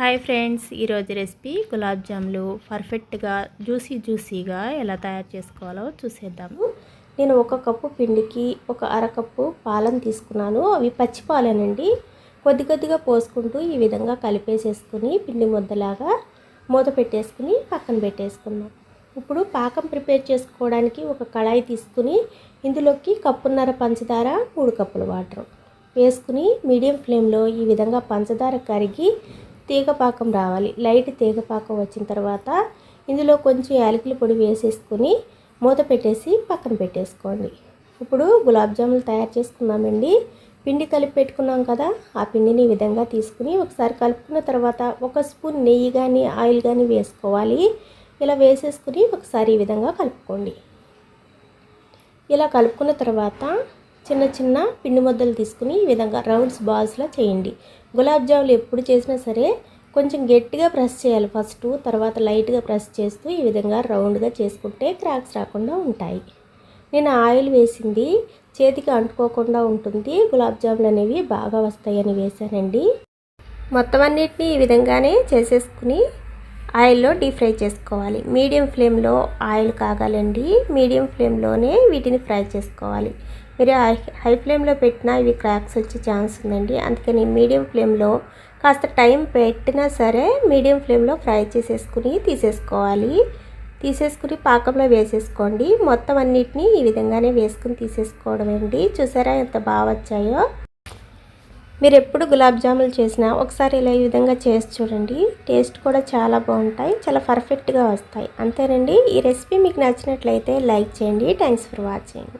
Hi friends ఈరోజు recipe gulab జాములు పర్ఫెక్ట్గా జ్యూసీ జ్యూసీగా ఎలా తయారు చేసుకోవాలో చూసేద్దాము. నేను ఒక కప్పు పిండికి ఒక అరకప్పు పాలను తీసుకున్నాను. అవి పచ్చి పాలేనండి. కొద్ది కొద్దిగా పోసుకుంటూ ఈ విధంగా కలిపేసేసుకుని పిండి ముద్దలాగా మూత పెట్టేసుకుని పక్కన పెట్టేసుకున్నాం ఇప్పుడు పాకం ప్రిపేర్ చేసుకోవడానికి ఒక కళాయి తీసుకుని ఇందులోకి కప్పున్నర పంచదార మూడు కప్పుల వాటర్ వేసుకుని మీడియం ఫ్లేమ్లో ఈ విధంగా పంచదార కరిగి తీగపాకం రావాలి. లైట్ తీగపాకం వచ్చిన తర్వాత ఇందులో కొంచెం యాలకుల పొడి వేసేసుకుని మూత పెట్టేసి పక్కన పెట్టేసుకోండి. ఇప్పుడు గులాబ్ జాములు తయారు చేసుకున్నామండి. పిండి కలిపి పెట్టుకున్నాం కదా ఆ పిండిని ఈ విధంగా తీసుకుని ఒకసారి కలుపుకున్న తర్వాత ఒక స్పూన్ నెయ్యి కానీ ఆయిల్ కానీ వేసుకోవాలి. ఇలా వేసేసుకుని ఒకసారి ఈ విధంగా కలుపుకోండి. ఇలా కలుపుకున్న తర్వాత చిన్న చిన్న పిండి ముద్దలు తీసుకుని ఈ విధంగా రౌండ్స్ బాల్స్లో చేయండి. గులాబ్ జాములు ఎప్పుడు చేసినా సరే కొంచెం గట్టిగా ప్రెస్ చేయాలి ఫస్ట్. తర్వాత లైట్గా ప్రెస్ చేస్తూ ఈ విధంగా రౌండ్గా చేసుకుంటే క్రాక్స్ రాకుండా ఉంటాయి. నేను ఆయిల్ వేసింది. చేతికి అంటుకోకుండా ఉంటుంది. గులాబ్ జాములు అనేవి బాగా వస్తాయని వేసానండి మొత్తం అన్నిటినీ ఈ విధంగానే చేసేసుకుని ఆయిల్లో డీప్ ఫ్రై చేసుకోవాలి. మీడియం ఫ్లేమ్లో ఆయిల్ కాగాలండి. మీడియం ఫ్లేమ్లోనే వీటిని ఫ్రై చేసుకోవాలి. మీరు హై ఫ్లేమ్లో పెట్టినా ఇవి క్రాక్స్ వచ్చే ఛాన్స్ ఉందండి. అందుకని మీడియం ఫ్లేమ్లో కాస్త టైం పెట్టినా సరే మీడియం ఫ్లేమ్లో ఫ్రై చేసేసుకుని తీసేసుకోవాలి. తీసేసుకుని పాకంలో వేసేసుకోండి. మొత్తం అన్నిటినీ ఈ విధంగానే వేసుకుని తీసేసుకోవడం అండి చూసారా ఎంత బాగా వచ్చాయో? మీరు ఎప్పుడు గులాబ్ జాములు చేసినా ఒకసారి ఇలా ఈ విధంగా చేసి చూడండి. టేస్ట్ కూడా చాలా బాగుంటాయి చాలా పర్ఫెక్ట్గా వస్తాయి. అంతేనండి. ఈ రెసిపీ మీకు నచ్చినట్లయితే లైక్ చేయండి. Thanks for watching.